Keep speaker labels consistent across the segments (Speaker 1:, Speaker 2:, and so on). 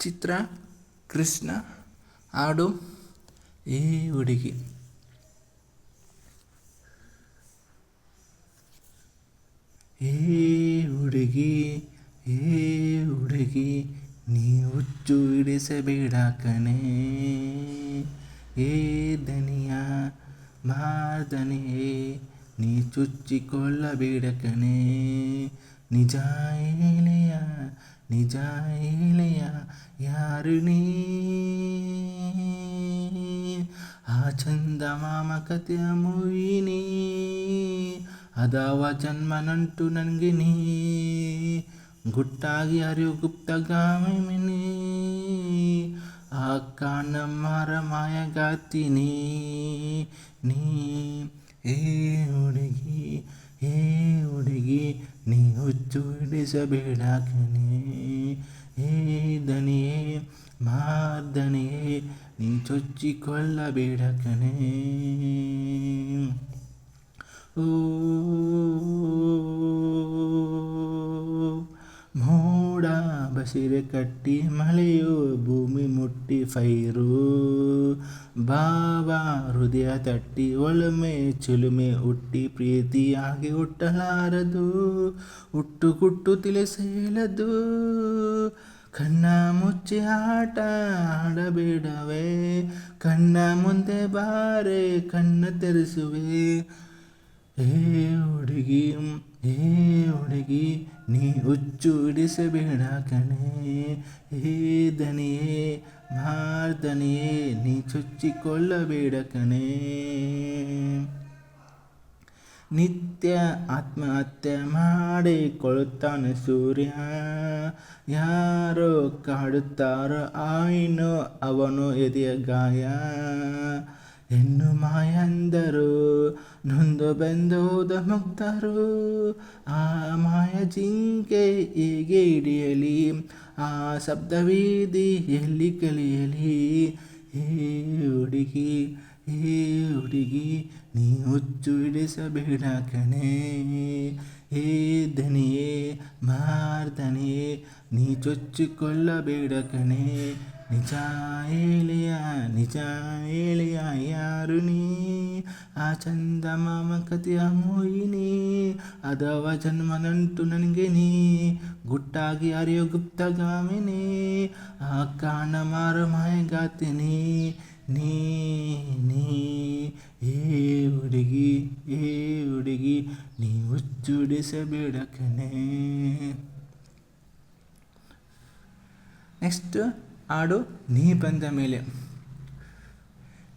Speaker 1: ಚಿತ್ರ, ಕೃಷ್ಣ, ಹಾಡು ಏ ಹುಡುಗಿ. ಏ ಹುಡುಗಿ ಏ ಹುಡುಗಿ ನೀ ಹುಚ್ಚು ಹಿಡಿಸಬೇಡ ಕಣೆ. ಏ ದನಿಯ ಮಾದನೆ ನೀ ಚುಚ್ಚಿಕೊಳ್ಳಬೇಡ ಕಣೆ. ನಿಜ ಹೇಳೆಯ ನಿಜ ಹೇಳೆಯ ಯಾರು ನೀ ಆ ಚಂದ ಮಾಮ ಕಥೆಯ ಮೂವಿನಿ ಅದಾವ ಜನ್ಮ ನಂಟು ನನಗೆ ನೀ ಗುಟ್ಟಾಗಿ ಹರಿಯು ಗುಪ್ತಗಾಮಿನಿ ಆ ಕಾಣಮ್ಮರ ಮಾಯಗಾತಿನಿ ನೀ ಏ ಹುಡುಗಿ ಏ ಹುಡುಗಿ ನೀ ಹುಚ್ಚು ಹಿಡಿಸಬೇಡ ಕಣೆ ಏ ದನಿಯೇ ಮಾರ್ದನಿಯೇ ನೀ ಚೊಚ್ಚಿಕೊಳ್ಳಬೇಡ ಕಣೆ ಓ ಮೋಡ ಬಸಿರೆ ಕಟ್ಟಿ ಮಳೆಯು ಭೂಮಿ ಮುಟ್ಟಿ ಫೈರು. ಭಾವ ಹೃದಯ ತಟ್ಟಿ ಒಳಮೆ ಚುಲುಮೆ ಹುಟ್ಟಿ ಪ್ರೀತಿಯಾಗಿ ಹುಟ್ಟಲಾರದು. ಹುಟ್ಟು ಕುಟ್ಟು ತಿಳಿಸೇಲದು. ಕಣ್ಣ ಮುಚ್ಚಿ ಆಟ ಆಡಬೇಡವೇ. ಕಣ್ಣ ಮುಂದೆ ಬಾರೆ ಕಣ್ಣ ತೆರೆಸುವೆ. ಏ ಹುಡುಗಿ ಏ ಹುಡುಗಿ ನೀ ಹುಚ್ಚು ಹಿಡಿಸಬೇಡ ಕಣೇ. ಹೇ ದನಿಯೇ ಮಾರ್ದನಿಯೇ, ನೀ ಚುಚ್ಚಿಕೊಳ್ಳಬೇಡ ಕಣೇ. ನಿತ್ಯ ಆತ್ಮಹತ್ಯೆ ಮಾಡಿಕೊಳ್ಳುತ್ತಾನೆ ಸೂರ್ಯ. ಯಾರೋ ಕಾಡುತ್ತಾರೋ ಆಯ್ನು ಅವನು ಎದೆಯ ಗಾಯ. ಹೆಣ್ಣು ಮಾಯಂದರು ನೊಂದು ಬೆಂದೋದ ಮುಗ್ಧರು ಆ ಮಾಯ ಜಿಂಕೆ ಹೀಗೆ ಹಿಡಿಯಲಿ ಆ ಶಬ್ದವೀದಿ ಎಲ್ಲಿ ಕಲಿಯಲಿ ಹೇ ಹುಡುಗಿ ಹೇ ಹುಡುಗಿ ನೀ ಹುಚ್ಚು ಹಿಡಿಸಬೇಡ ಕಣೆ ಹೇ ದನಿಯೇ ಮಾರ್ದನಿಯೇ ನೀ ಚೊಚ್ಚಿಕೊಳ್ಳಬೇಡ ಕಣೆ ನಿಜ ಹೇಳಿಯ ನಿಜ ಹೇಳಿಯ, ಯಾರು ನೀ? ಆ ಚಂದ ಮಾಮ ಕಥೆಯ ಮೋಹಿನಿ, ಅದವ ಜನ್ಮ ನಂಟು ನನಗೆ ನೀ. ಗುಟ್ಟಾಗಿ ಅರಿಯೋ ಗುಪ್ತಗಾಮಿನಿ ಆ ಕಾಣ ಮಾರ ಮಾಯಗಾತಿನಿ ನೀ. ನೀ ಏ ಹುಡುಗಿ ಏ ಹುಡುಗಿ ನೀ ಹುಚ್ಚುಡಿಸಬೇಡ ಕಣೆ. ನೆಕ್ಸ್ಟ್ ಹಾಡು, ನೀ ಬಂದ ಮೇಲೆ.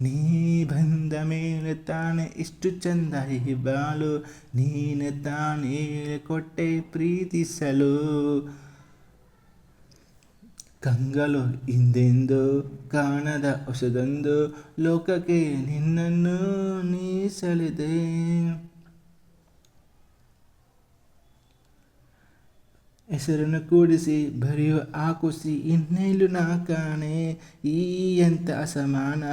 Speaker 1: ನೀ ಬಂದ ಮೇಲೆ ತಾನೆ ಇಷ್ಟು ಚಂದ ಈ ಬಾಳು ನೀನು ತಾನೇ ಕೊಟ್ಟೆ ಪ್ರೀತಿಸಲು. ಕಂಗಲು ಹಿಂದೆಂದು, ಕಾಣದ ಹೊಸದೊಂದು, ಲೋಕಕ್ಕೆ ನಿನ್ನನ್ನು ನೀಸಲಿದೆ ಹೆಸರನ್ನು ಕೂಡಿಸಿ ಬರೆಯುವ ಆ ಖುಷಿ ಇನ್ನೇಲು ನಾ ಕಾಣೆ ಈ ಎಂತ ಅಸಮಾನ.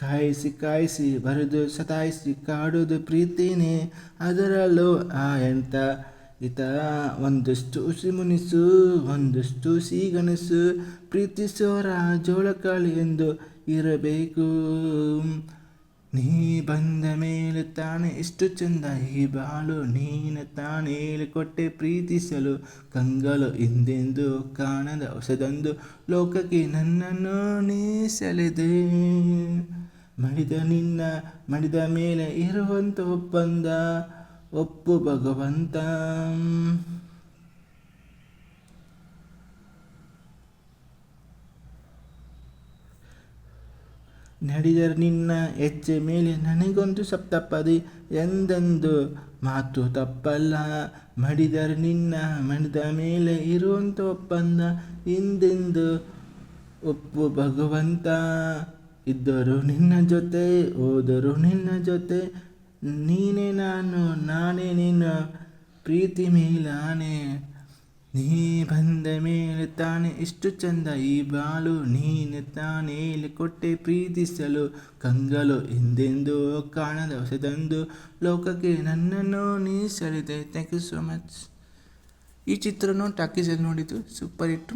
Speaker 1: ಕಾಯಿಸಿ ಕಾಯಿಸಿ, ಬರೆದು ಸತಾಯಿಸಿ, ಕಾಡೋದು ಪ್ರೀತಿನೇ, ಅದರಲ್ಲೂ ಆ ಎಂತ. ಇತ ಒಂದಷ್ಟು ಮುನಿಸು, ಒಂದಷ್ಟು ಸಿಗನಸು ಪ್ರೀತಿಸೋರ ಜೋಳಕಾಳಿ ಎಂದು ಇರಬೇಕು. ನೀ ಬಂದ ಮೇಲೆ ತಾನೆ ಇಷ್ಟು ಚಂದ ಈ ಬಾಳು, ನೀನು ತಾನೇ ಹೇಳಿಕೊಟ್ಟೆ ಪ್ರೀತಿಸಲು. ಕಂಗಲು ಹಿಂದೆಂದು ಕಾಣದ ಹೊಸದೊಂದು ಲೋಕಕ್ಕೆ ನನ್ನನ್ನು ನೀ ಸೆಳೆದೆ. ಮಡಿದ ನಿನ್ನ, ಮಡಿದ ಮೇಲೆ ಇರುವಂಥ ಒಪ್ಪಂದ, ಒಪ್ಪು ಭಗವಂತ. ನಡೆದರೆ ನಿನ್ನ ಹೆಜ್ಜೆ ಮೇಲೆ ನನಗೊಂದು ಸಪ್ತಪದಿ ಎಂದೆಂದು ಮಾತು ತಪ್ಪಲ್ಲ. ಮಡಿದರೆ ನಿನ್ನ ಮಡಿದ ಮೇಲೆ ಇರುವಂಥ ಒಪ್ಪಂದ ಹಿಂದೆಂದು ಒಪ್ಪು ಭಗವಂತ. ಇದ್ದರು ನಿನ್ನ ಜೊತೆ ಹೋದರು ನಿನ್ನ ಜೊತೆ. ನೀನೇ ನಾನು, ನಾನೇ ನಿನ್ನ ಪ್ರೀತಿ ಮೇಲಾನೆ. ನೀ ಬಂದ ಮೇಲೆ ತಾನೆ ಇಷ್ಟು ಚಂದ ಈ ಬಾಳು. ನೀನು ತಾನೇ ಕೊಟ್ಟೆ ಪ್ರೀತಿಸಲು ಕಂಗಲು ಹಿಂದೆಂದು ಕಾಣದ ಹೊಸದಂದು ಲೋಕಕ್ಕೆ ನನ್ನನ್ನು ನೀ ಸೆಳೆದೆ. ಥ್ಯಾಂಕ್ ಯು ಸೋ ಮಚ್ ಈ ಚಿತ್ರನೂ ಟಾಕೀಸಲ್ಲಿ ನೋಡಿದ್ದು ಸೂಪರ್ ಹಿಟ್ಟು.